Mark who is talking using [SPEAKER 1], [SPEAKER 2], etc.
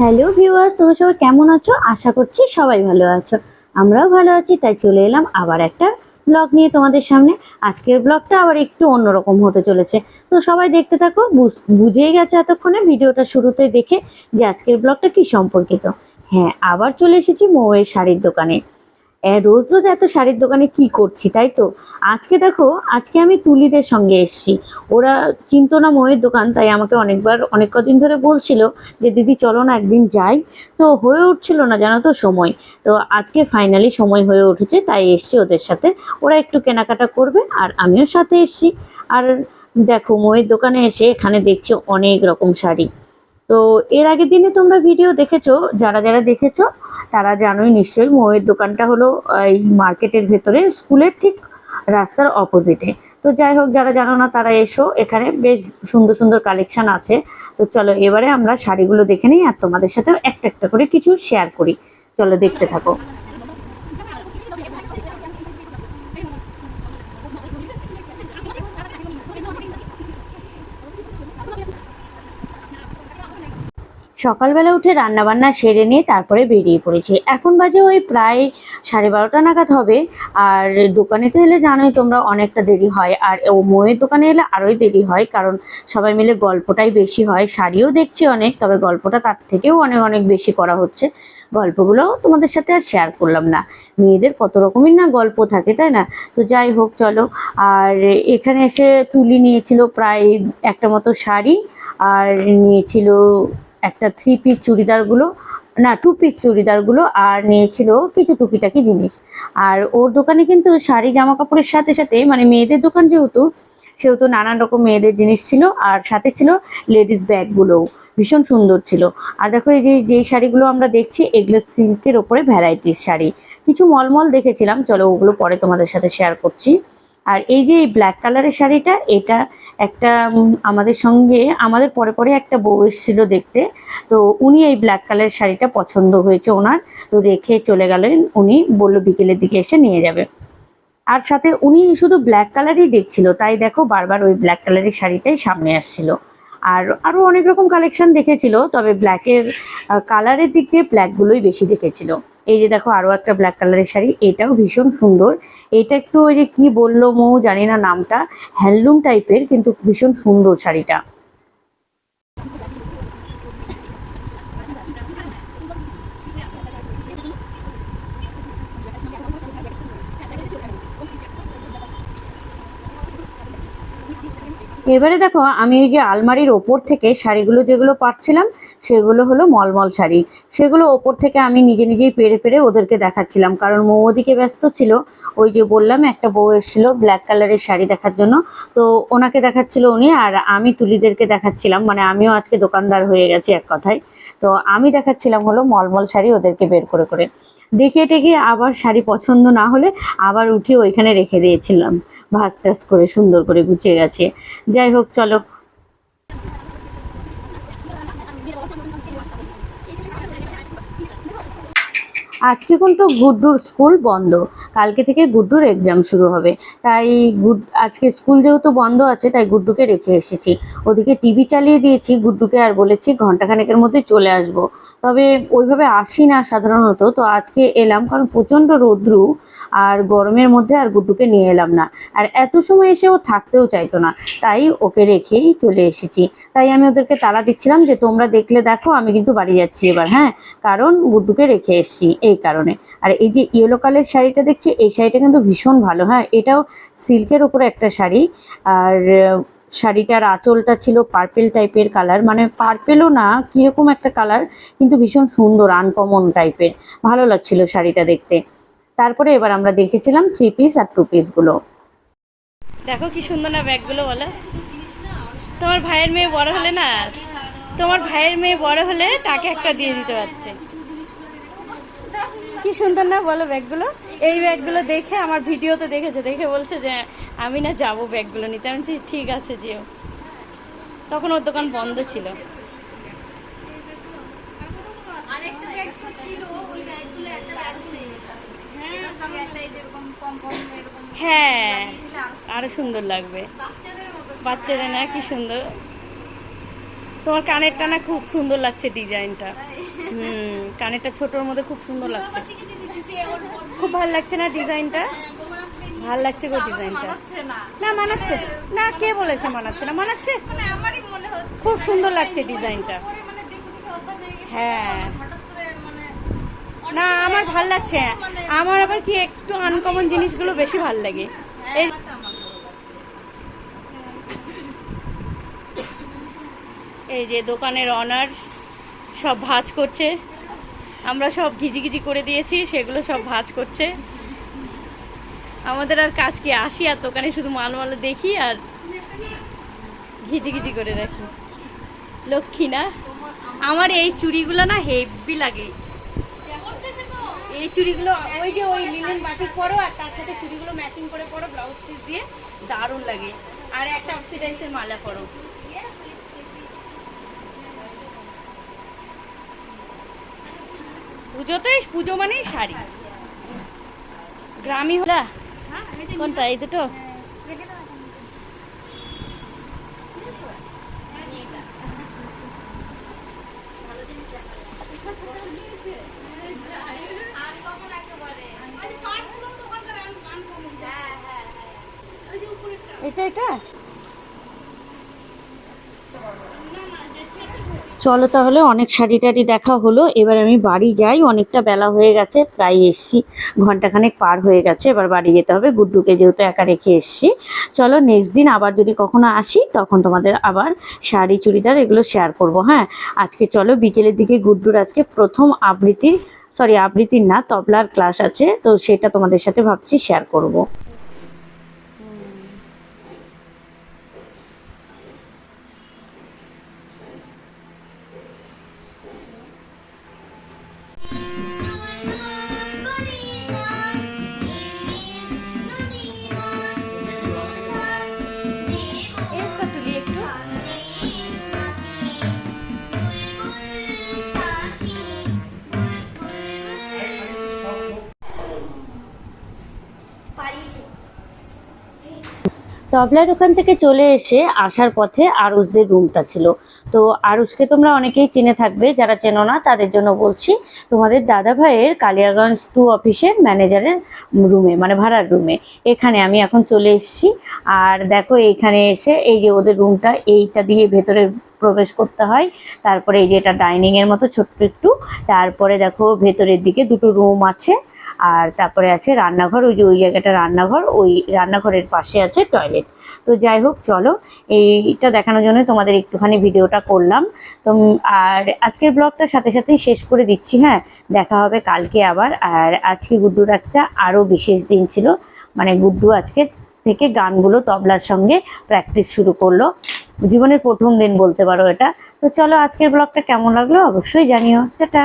[SPEAKER 1] Hello viewers, তোমরা সবাই কেমন আছো? আশা করছি সবাই ভালো আছো। আমরাও ভালো আছি, তাই চলে এলাম আবার একটা ব্লগ নিয়ে তোমাদের সামনে। আজকের ব্লগটা আবার একটু অন্যরকম হতে চলেছে। তো সবাই দেখতে থাকো, বুঝ- বুঝেই গেছে এতক্ষণে ভিডিওটা শুরুতে দেখে যে আজকের ব্লগটা কি সম্পর্কিত। হ্যাঁ আবার চলে এসেছি মৌয়ের শাড়ির দোকানে। রোজ রোজ এত শাড়ির দোকানে কি করছি, তাই তো? আজকে দেখো, আজকে আমি তুলিদের সঙ্গে এসেছি। ওরা চিন্ত না মৌয়ের দোকান, তাই আমাকে অনেকবার, অনেক কদিন ধরে বলছিল যে, দিদি, চলো না, একদিন যাই। তো হয়ে উঠছিল না, জানো তো, সময়। তো আজকে ফাইনালি সময় হয়ে উঠেছে, তাই এসছি ওদের সাথে। ওরা একটু কেনাকাটা করবে, আর আমিও সাথে এসছি। আর দেখো, ময়ের দোকানে এসে এখানে দেখছি অনেক রকম শাড়ি। তো এর আগের দিনে তোমরা ভিডিও দেখেছ, যারা যারা দেখেছ, তারা জানোই নিশ্চয়ই মোয়ের দোকানটা হলো এই মার্কেটের ভেতরে, স্কুলের ঠিক রাস্তার অপোজিটে তো যাই হোক, যারা জানো না, তারা এসো, এখানে বেশ সুন্দর সুন্দর কালেকশন আছে। তো চলো, এবারে আমরা শাড়িগুলো দেখে নিই আর তোমাদের সাথে একটা একটা করে কিছু শেয়ার করি। চলো, দেখতে থাকো। সকালবেলা উঠে রান্নাবান্না সেরে নিয়ে তারপরে বেরিয়ে পড়েছি। এখন বাজে ওই প্রায় সাড়ে বারোটা নাগাদ হবে। আর দোকানে তো এলে জানোই তোমরা অনেকটা দেরি হয়। আর ও মোয়ের দোকানে এলে আরোই দেরি হয়। কারণ সবাই মিলে গল্পটাই বেশি হয়। শাড়িও দেখছি অনেক, তবে গল্পটা তার থেকেও অনেক অনেক বেশি করা হচ্ছে। গল্পগুলো তোমাদের সাথে আর শেয়ার করলাম না। মেয়েদের কত রকমের না গল্প থাকে, তাই না? তো যাই হোক, চলো। আর এখানে এসে তুলি নিয়েছিল প্রায় একটা মতো শাড়ি। আর নিয়েছিল একটা থ্রি পিস চুড়িদারগুলো, না টু পিস চুড়িদারগুলো আর নিয়েছিল কিছু টুকিটাকি জিনিস। আর ওর দোকানে কিন্তু শাড়ি জামা কাপড়ের সাথে সাথে মানে মেয়েদের দোকান যেহেতু, সেহেতু নানান রকম মেয়েদের জিনিস ছিল। আর সাথে ছিল লেডিস ব্যাগগুলোও ভীষণ সুন্দর ছিল। আর দেখো এই যে, যেই শাড়িগুলো আমরা দেখছি, এগুলো সিল্কের ওপরে ভ্যারাইটির শাড়ি। কিছু মলমল দেখেছিলাম, চলো ওগুলো পরে তোমাদের সাথে শেয়ার করছি। আর এই যে এই ব্ল্যাক কালারের শাড়িটা, এটা একটা আমাদের সঙ্গে, আমাদের পরে পরে একটা বউ এসেছিল দেখতে। তো উনি এই ব্ল্যাক কালারের শাড়িটা পছন্দ হয়েছে ওনার। তো রেখে চলে গেলেন, উনি বলল বিকেলের দিকে এসে নিয়ে যাবে। আর সাথে উনি শুধু ব্ল্যাক কালারই দেখছিল, তাই দেখো বারবার ওই ব্ল্যাক কালারের শাড়িটাই সামনে আসছিল। আর আরও অনেক রকম কালেকশন দেখেছিল, তবে ব্ল্যাকের কালারের দিক দিয়ে ব্ল্যাকগুলোই বেশি দেখেছিল। এই যে দেখো আরও একটা ব্ল্যাক কালারের শাড়ি, এটাও ভীষণ সুন্দর। এটা একটু ওই যে কি বলল মৌ, জানি না নামটা হ্যান্ডলুম টাইপের কিন্তু ভীষণ সুন্দর শাড়িটা। এবারে দেখো, আমি ওই যে আলমারির ওপর থেকে শাড়িগুলো যেগুলো পাচ্ছিলাম সেগুলো হলো মলমল শাড়ি। সেগুলো ওপর থেকে আমি নিজে নিজেই পেরে পেরে ওদেরকে দেখাচ্ছিলাম। কারণ মৌ ওদিকে ব্যস্ত ছিল, ওই যে বললাম, একটা বউ এসেছিল ব্ল্যাক কালারের শাড়ি দেখার জন্য। তো ওনাকে দেখাচ্ছিল উনি, আর আমি তুলিদেরকে দেখাচ্ছিলাম। মানে আমিও আজকে দোকানদার হয়ে গেছি এক কথায়। তো আমি দেখাচ্ছিলাম হলো মলমল শাড়ি ওদেরকে বের করে করে। দেখে টেকে আবার শাড়ি পছন্দ না হলে আবার উঠে ওইখানে রেখে দিয়েছিলাম। ভাস টাস করে সুন্দর করে গুছিয়ে গেছে। যাই হোক চলো আজকে কিন্তু গুড্ডুর স্কুল বন্ধ। কালকে থেকে গুড্ডুর এক্সাম শুরু হবে। তাই গুড, আজকে স্কুল যেহেতু বন্ধ আছে, তাই গুড্ডুকে রেখে এসেছি। ওদিকে টিভি চালিয়ে দিয়েছি, গুড্ডুকে আর বলেছি ঘন্টাখানেকের মধ্যে চলে আসব। তবে ওইভাবে আসি না সাধারণত, তো আজকে এলাম কারণ প্রচণ্ড রৌদ্রু আর গরমের মধ্যে আর গুড্ডুকে নিয়ে এলাম না। আর এত সময় এসে ও থাকতেও চাইতো না, তাই ওকে রেখেই চলে এসেছি। তাই আমি ওদেরকে তালা দিচ্ছিলাম যে তোমরা দেখলে দেখো, আমি কিন্তু বাড়ি যাচ্ছি এবার হ্যাঁ? কারণ গুড্ডুকে রেখে এসেছি। এই কারণে। আর এই যে ইয়েলো কালার শাড়িটা দেখছি, এই শাড়িটা কিন্তু ভীষণ ভালো হ্যাঁ? এটাও সিল্কের উপরে একটা শাড়ি। আর শাড়িটার আঁচলটা ছিল পার্পেল টাইপের কালার মানে পার্পেলও না, কীরকম একটা কালার কিন্তু ভীষণ সুন্দর আনকমন টাইপের ভালো লাগছিল শাড়িটা দেখতে। তারপরে এবার আমরা দেখেছিলাম থ্রি পিস আর টু পিসগুলো
[SPEAKER 2] দেখো কি সুন্দর না ব্যাগগুলো বলো। তোমার ভাইয়ের মেয়ে বড় হলে না, তোমার ভাইয়ের মেয়ে বড় হলে তাকে একটা দিয়ে দিতে পারতে। কি সুন্দর না বলো ব্যাগগুলো? এই ব্যাগগুলো দেখে আমার ভিডিওতে দেখেছে দেখে বলছে যে আমি না যাব ব্যাগগুলো নিতে। আমি বলছি, ঠিক আছে যেও। তখন ওর দোকান বন্ধ ছিল।
[SPEAKER 3] হ্যাঁ।
[SPEAKER 2] হ্যাঁ। আরও সুন্দর লাগবে।
[SPEAKER 3] বাচ্চাদের
[SPEAKER 2] বাচ্চাদের না কি সুন্দর। তোমার কানেরটা না খুব সুন্দর লাগছে ডিজাইনটা। হুম কানেরটা ছোটোর মধ্যে খুব সুন্দর লাগছে। খুব ভালো লাগছে না ডিজাইনটা? ভালো লাগছে গো ডিজাইনটা।
[SPEAKER 3] না।
[SPEAKER 2] মানাচ্ছে। না কে বলেছে মানাচ্ছে না? মানাচ্ছে?
[SPEAKER 3] মানে মনে
[SPEAKER 2] খুব সুন্দর লাগছে ডিজাইনটা।
[SPEAKER 3] মানে হয়ে
[SPEAKER 2] হ্যাঁ।
[SPEAKER 3] মানে
[SPEAKER 2] না আমার ভালো লাগছে। আমার আবার কি একটু আনকমন জিনিসগুলো বেশি ভালো লাগে? এই এই যে দোকানের অনার সব ভাজ করছে। আমরা সব ঘিজি ঘিজি করে দিয়েছি, সেগুলো সব ভাজ করছে। আমাদের আর কাজ কি, আসি আর দোকানে শুধু মাল মাল দেখি আর ঘিজি ঘিজি করে রাখি। লক্ষ্মী না? আমার এই চুড়িগুলো না হেভি লাগে। এই চুড়িগুলো, ওই যে ওই লিনেন বাটিক পরো আর তার সাথে চুড়িগুলো ম্যাচিং করে পরো, ব্লাউজ পিস দিয়ে দারুণ লাগে। আর একটা অক্সিডাইসের মালা পরো। পুজোতে পুজো মানেই শাড়ি। গ্রামই হলা কোনটা এই দুটো?
[SPEAKER 3] আনকমন একেবারে মানে পার্সগুলো তো ওখানকার আনকমন হ্যাঁ হ্যাঁ হ্যাঁ ওই যে উপরেরটা
[SPEAKER 2] এটা এটা
[SPEAKER 1] চলো তাহলে অনেক শাড়ি টাড়ি দেখা হলো, এবার আমি বাড়ি যাই, অনেকটা বেলা হয়ে গেছে, প্রায় এসছি, ঘন্টাখানেক পার হয়ে গেছে, এবার বাড়ি যেতে হবে, গুড্ডুকে যেহেতু একা রেখে এসছি। চলো নেক্সট দিন আবার যদি কখনো আসি, তখন তোমাদের আবার শাড়ি, চুড়িদার এগুলো শেয়ার করব হ্যাঁ? আজকে চলো বিকেলের দিকে গুড্ডুর আজকে প্রথম আবৃত্তির সরি আবৃত্তির না, তবলার ক্লাস আছে, তো সেটা তোমাদের সাথে ভাবছি শেয়ার করব। তবলার ওখান থেকে চলে এসে আসার পথে আরুষদের রুমটা ছিল। তো আরুষকে তোমরা অনেকেই চিনে থাকবে, যারা চেনো না, তাদের জন্য বলছি, তোমাদের দাদা ভাইয়ের কালিয়াগঞ্জ টু অফিসের ম্যানেজারের রুমে মানে ভাড়ার রুমে। এখানে আমি এখন চলে এসেছি। আর দেখো এইখানে এসে এই যে ওদের রুমটা, এইটা দিয়ে ভেতরে প্রবেশ করতে হয়। তারপরে এই যে এটা ডাইনিং এর মতো ছোট্ট একটু। তারপরে দেখো ভেতরের দিকে দুটো রুম আছে। আর তারপরে আছে রান্নাঘর। ওই যে ওই জায়গাটা রান্নাঘর। ওই রান্নাঘরের পাশে আছে টয়লেট তো যাই হোক, চলো। এইটা দেখানোর জন্য তোমাদের একটুখানি ভিডিওটা করলাম। তো, আর আজকের ব্লগটা সাথে সাথেই শেষ করে দিচ্ছি। হ্যাঁ দেখা হবে কালকে আবার। আর আজকে গুড্ডুর একটা আরও বিশেষ দিন ছিল। মানে গুড্ডু আজকে থেকে গানগুলো তবলার সঙ্গে প্র্যাকটিস শুরু করল। জীবনের প্রথম দিন বলতে পারো এটা। তো চলো আজকের ব্লগটা কেমন লাগল অবশ্যই জানিও। টাটা।